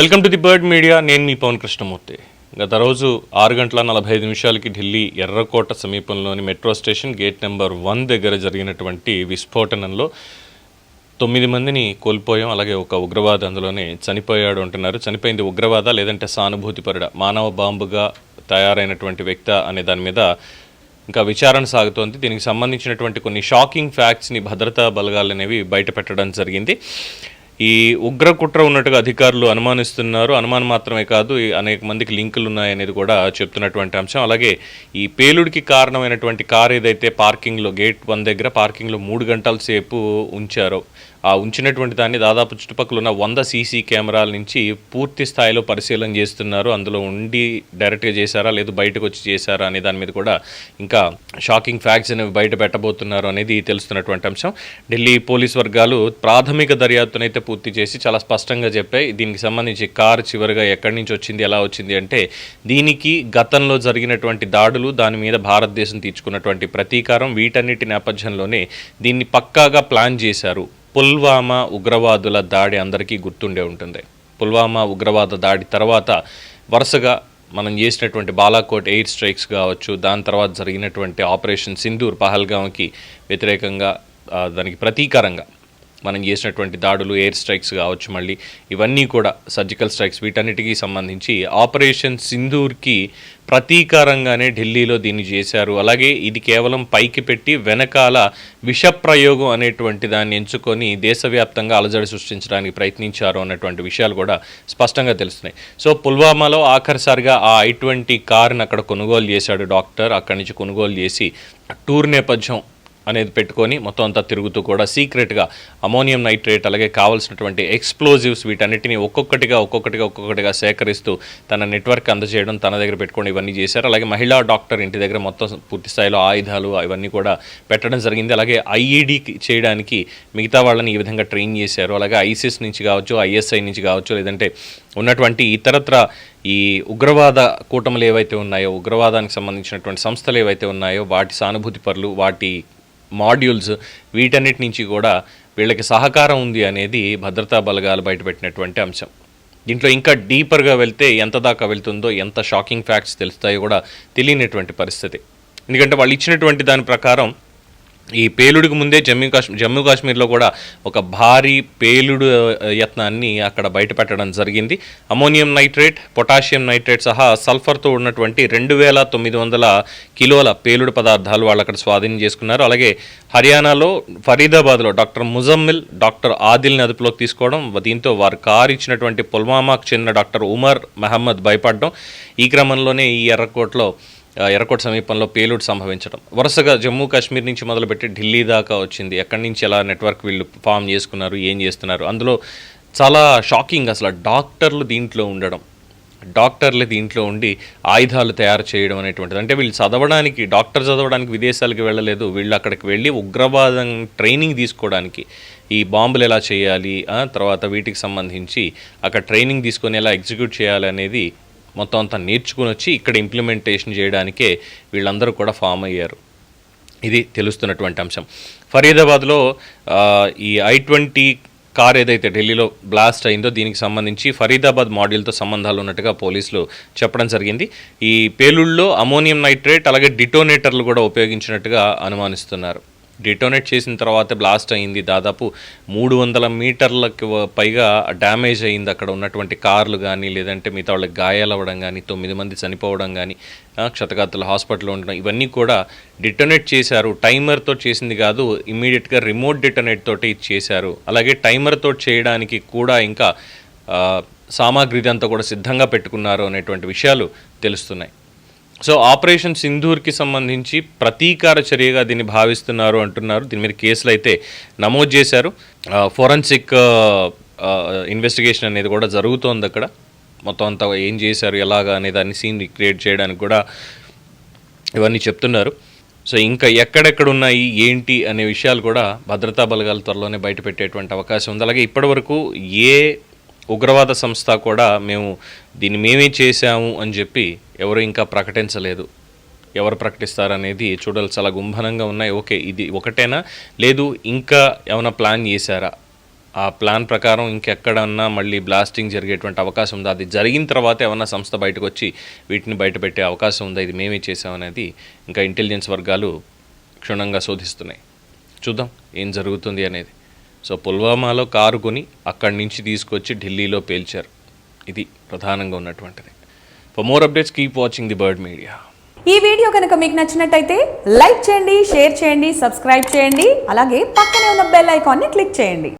Welcome to the bird media. నేను మీ పవన్ కృష్ణమూర్తి. గత రోజు ఆరు గంటల నలభై ఐదు నిమిషాలకి ఢిల్లీ ఎర్రకోట సమీపంలోని metro station gate number one దగ్గర జరిగినటువంటి విస్ఫోటనంలో తొమ్మిది మందిని కోల్పోయాం. అలాగే ఒక ఉగ్రవాది అందులోనే చనిపోయాడు అంటున్నారు. చనిపోయింది ఉగ్రవాద లేదంటే సానుభూతిపరుడ మానవ బాంబుగా తయారైనటువంటి వ్యక్త అనే దాని మీద ఇంకా విచారణ సాగుతోంది. దీనికి సంబంధించినటువంటి కొన్ని షాకింగ్ ఫ్యాక్ట్స్ని భద్రతా బలగాలు అనేవి బయటపెట్టడం జరిగింది. ఈ ఉగ్ర కుట్ర ఉన్నట్టుగా అధికారులు అనుమానిస్తున్నారు. అనుమానం మాత్రమే కాదు అనేక మందికి లింకులు ఉన్నాయనేది కూడా చెప్తున్నటువంటి అంశం. అలాగే ఈ పేలుడికి కారణమైనటువంటి కార్ ఏదైతే పార్కింగ్లో గేట్ వన్ దగ్గర పార్కింగ్లో మూడు గంటల సేపు ఉంచారో ఆ ఉంచినటువంటి దాన్ని దాదాపు చుట్టుపక్కల ఉన్న వంద సీసీ కెమెరాల నుంచి పూర్తి స్థాయిలో పరిశీలన చేస్తున్నారు. అందులో ఉండి డైరెక్ట్గా చేశారా? లేదు బయటకు వచ్చి చేశారా? అనే దాని మీద కూడా ఇంకా షాకింగ్ ఫ్యాక్ట్స్ అనేవి బయట పెట్టబోతున్నారు అనేది తెలుస్తున్నటువంటి అంశం. ఢిల్లీ పోలీస్ వర్గాలు ప్రాథమిక దర్యాప్తునైతే పూర్తి చేసి చాలా స్పష్టంగా చెప్పాయి. దీనికి సంబంధించి కారు చివరిగా ఎక్కడి నుంచి వచ్చింది ఎలా వచ్చింది అంటే దీనికి గతంలో జరిగినటువంటి దాడులు దాని మీద భారతదేశం తీర్చుకున్నటువంటి ప్రతీకారం వీటన్నిటి నేపథ్యంలోనే దీన్ని పక్కాగా ప్లాన్ చేశారు. పుల్వామా ఉగ్రవాదుల దాడి అందరికీ గుర్తుండే ఉంటుంది. పుల్వామా ఉగ్రవాద దాడి తర్వాత వరుసగా మనం చేసినటువంటి బాలాకోట్ ఎయిర్ స్ట్రైక్స్ కావచ్చు దాని తర్వాత జరిగినటువంటి ఆపరేషన్ సింధూర్ పహల్గాంకి వ్యతిరేకంగా దానికి ప్రతీకారంగా మనం చేసినటువంటి దాడులు ఎయిర్ స్ట్రైక్స్ కావచ్చు మళ్ళీ ఇవన్నీ కూడా సర్జికల్ స్ట్రైక్స్ వీటన్నిటికీ సంబంధించి ఆపరేషన్ సింధూర్కి ప్రతీకారంగానే ఢిల్లీలో దీన్ని చేశారు. అలాగే ఇది కేవలం పైకి పెట్టి వెనకాల విషప్రయోగం అనేటువంటి దాన్ని ఎంచుకొని దేశవ్యాప్తంగా అలజడి సృష్టించడానికి ప్రయత్నించారు అన్నటువంటి విషయాలు కూడా స్పష్టంగా తెలుస్తున్నాయి. సో పుల్వామాలో ఆఖరిసారిగా ఆ ఐ ట్వంటీ కార్ని అక్కడ కొనుగోలు చేశాడు డాక్టర్. అక్కడి నుంచి కొనుగోలు చేసి టూర్ నేపథ్యం అనేది పెట్టుకొని మొత్తం అంతా తిరుగుతూ కూడా సీక్రెట్గా అమోనియం నైట్రేట్ అలాగే కావాల్సినటువంటి ఎక్స్ప్లోజివ్స్ వీటన్నిటిని ఒక్కొక్కటిగా ఒక్కొక్కటిగా ఒక్కొక్కటిగా సేకరిస్తూ తన నెట్వర్క్ అందజేయడం తన దగ్గర పెట్టుకొని ఇవన్నీ చేశారు. అలాగే మహిళా డాక్టర్ ఇంటి దగ్గర మొత్తం పూర్తి స్థాయిలో ఆయుధాలు అవన్నీ కూడా పెట్టడం జరిగింది. అలాగే ఐఈడి చేయడానికి మిగతా వాళ్ళని ఈ విధంగా ట్రైన్ చేశారు. అలాగే ఐసిస్ నుంచి కావచ్చు ఐఎస్ఐ నుంచి కావచ్చు లేదంటే ఉన్నటువంటి ఇతరత్ర ఈ ఉగ్రవాద కూటములు ఏవైతే ఉన్నాయో ఉగ్రవాదానికి సంబంధించినటువంటి సంస్థలు ఏవైతే ఉన్నాయో వాటి సానుభూతి పరులు వాటి మాడ్యూల్స్ వీటన్నిటి నుంచి కూడా వీళ్ళకి సహకారం ఉంది అనేది భద్రతా బలగాలు బయటపెట్టినటువంటి అంశం. దీంట్లో ఇంకా డీపర్గా వెళ్తే ఎంత దాకా వెళ్తుందో ఎంత షాకింగ్ ఫ్యాక్ట్స్ తెలుస్తాయో కూడా తెలియనటువంటి పరిస్థితి. ఎందుకంటే వాళ్ళు ఇచ్చినటువంటి దాని ప్రకారం ఈ పేలుడికి ముందే జమ్మూ కాశ్మీర్ జమ్మూ కాశ్మీర్లో కూడా ఒక భారీ పేలుడు యత్నాన్ని అక్కడ బయటపెట్టడం జరిగింది. అమోనియం నైట్రేట్ పొటాషియం నైట్రేట్ సహా సల్ఫర్తో ఉన్నటువంటి రెండు వేల తొమ్మిది వందల కిలోల పేలుడు పదార్థాలు వాళ్ళు అక్కడ స్వాధీనం చేసుకున్నారు. అలాగే హర్యానాలో ఫరీదాబాద్లో డాక్టర్ ముజమ్మిల్ డాక్టర్ ఆదిల్ని అదుపులోకి తీసుకోవడం దీంతో వారు కారు ఇచ్చినటువంటి పుల్వామాకు చెందిన డాక్టర్ ఉమర్ మహమ్మద్ భయపడడం. ఈ క్రమంలోనే ఈ ఎర్రకోటలో ఎర్రకోట సమీపంలో పేలుడు సంభవించడం వరుసగా జమ్మూ కాశ్మీర్ నుంచి మొదలుపెట్టి ఢిల్లీ దాకా వచ్చింది. ఎక్కడి నుంచి ఎలా నెట్వర్క్ వీళ్ళు ఫామ్ చేసుకున్నారు ఏం చేస్తున్నారు? అందులో చాలా షాకింగ్ అసలు. డాక్టర్లు దీంట్లో ఉండడం డాక్టర్లు దీంట్లో ఉండి ఆయుధాలు తయారు చేయడం అనేటువంటిది. అంటే వీళ్ళు చదవడానికి డాక్టర్ చదవడానికి విదేశాలకు వెళ్ళలేదు. వీళ్ళు అక్కడికి వెళ్ళి ఉగ్రవాదం ట్రైనింగ్ తీసుకోవడానికి ఈ బాంబులు ఎలా చేయాలి తర్వాత వీటికి సంబంధించి అక్కడ ట్రైనింగ్ తీసుకొని ఎలా ఎగ్జిక్యూట్ చేయాలి అనేది మొత్తం అంతా నేర్చుకుని వచ్చి ఇక్కడ ఇంప్లిమెంటేషన్ చేయడానికే వీళ్ళందరూ కూడా ఫామ్ అయ్యారు. ఇది తెలుస్తున్నటువంటి అంశం. ఫరీదాబాద్లో ఈ ఐ ట్వంటీ కార్ ఏదైతే ఢిల్లీలో బ్లాస్ట్ అయిందో దీనికి సంబంధించి ఫరీదాబాద్ మోడల్తో సంబంధాలు ఉన్నట్టుగా పోలీసులు చెప్పడం జరిగింది. ఈ పేలుళ్ళలో అమోనియం నైట్రేట్ అలాగే డిటోనేటర్లు కూడా ఉపయోగించినట్టుగా అనుమానిస్తున్నారు. డిటోనేట్ చేసిన తర్వాత బ్లాస్ట్ అయింది. దాదాపు మూడు వందల మీటర్లకు పైగా డ్యామేజ్ అయింది అక్కడ ఉన్నటువంటి కార్లు కానీ లేదంటే మిగతా వాళ్ళకి గాయాలు అవ్వడం కానీ తొమ్మిది మంది చనిపోవడం కానీ క్షతగాతులు హాస్పిటల్లో ఉండడం ఇవన్నీ కూడా డిటోనేట్ చేశారు. టైమర్తో చేసింది కాదు ఇమ్మీడియట్గా రిమోట్ డిటోనేట్ తోటి ఇది చేశారు. అలాగే టైమర్తో చేయడానికి కూడా ఇంకా సామాగ్రి అంతా కూడా సిద్ధంగా పెట్టుకున్నారు అనేటువంటి విషయాలు తెలుస్తున్నాయి. సో ఆపరేషన్ సింధూర్కి సంబంధించి ప్రతీకార చర్యగా దీన్ని భావిస్తున్నారు అంటున్నారు. దీని మీద కేసులు అయితే నమోదు చేశారు. ఫోరెన్సిక్ ఇన్వెస్టిగేషన్ అనేది కూడా జరుగుతోంది అక్కడ. మొత్తం అంతా ఏం చేశారు ఎలాగా అనే దాన్ని సీన్ క్రియేట్ చేయడానికి కూడా ఇవన్నీ చెప్తున్నారు. సో ఇంకా ఎక్కడెక్కడ ఉన్నాయి ఏంటి అనే విషయాలు కూడా భద్రతా బలగాల త్వరలోనే బయటపెట్టేటువంటి అవకాశం ఉంది. అలాగే ఇప్పటివరకు ఏ ఉగ్రవాద సంస్థ కూడా మేము దీన్ని మేమే చేశాము అని చెప్పి ఎవరు ఇంకా ప్రకటించలేదు. ఎవరు ప్రకటిస్తారనేది చూడాలి చాలా గుంభనంగా ఉన్నాయి. ఓకే ఇది ఒకటేనా? లేదు ఇంకా ఏమైనా ప్లాన్ చేశారా? ఆ ప్లాన్ ప్రకారం ఇంకెక్కడన్నా మళ్ళీ బ్లాస్టింగ్ జరిగేటువంటి అవకాశం ఉందా? అది జరిగిన తర్వాత ఏమన్నా సంస్థ బయటకు వచ్చి వీటిని బయటపెట్టే అవకాశం ఉందా? ఇది మేమే చేసామనేది ఇంకా ఇంటెలిజెన్స్ వర్గాలు క్షుణ్ణంగా శోధిస్తున్నాయి. చూద్దాం ఏం జరుగుతుంది అనేది. సో పుల్వామాలో కారు కొని అక్కడి నుంచి తీసుకొచ్చి ఢిల్లీలో పేల్చారు. ఇది ప్రధానంగా ఉన్నటువంటిది. For more updates keep watching the bird media ఈ వీడియో కనుక మీకు నచ్చినట్టయితే లైక్ చేయండి షేర్ చేయండి సబ్స్క్రైబ్ చేయండి. అలాగే పక్కనే ఉన్న బెల్ ఐకాన్ని క్లిక్ చేయండి.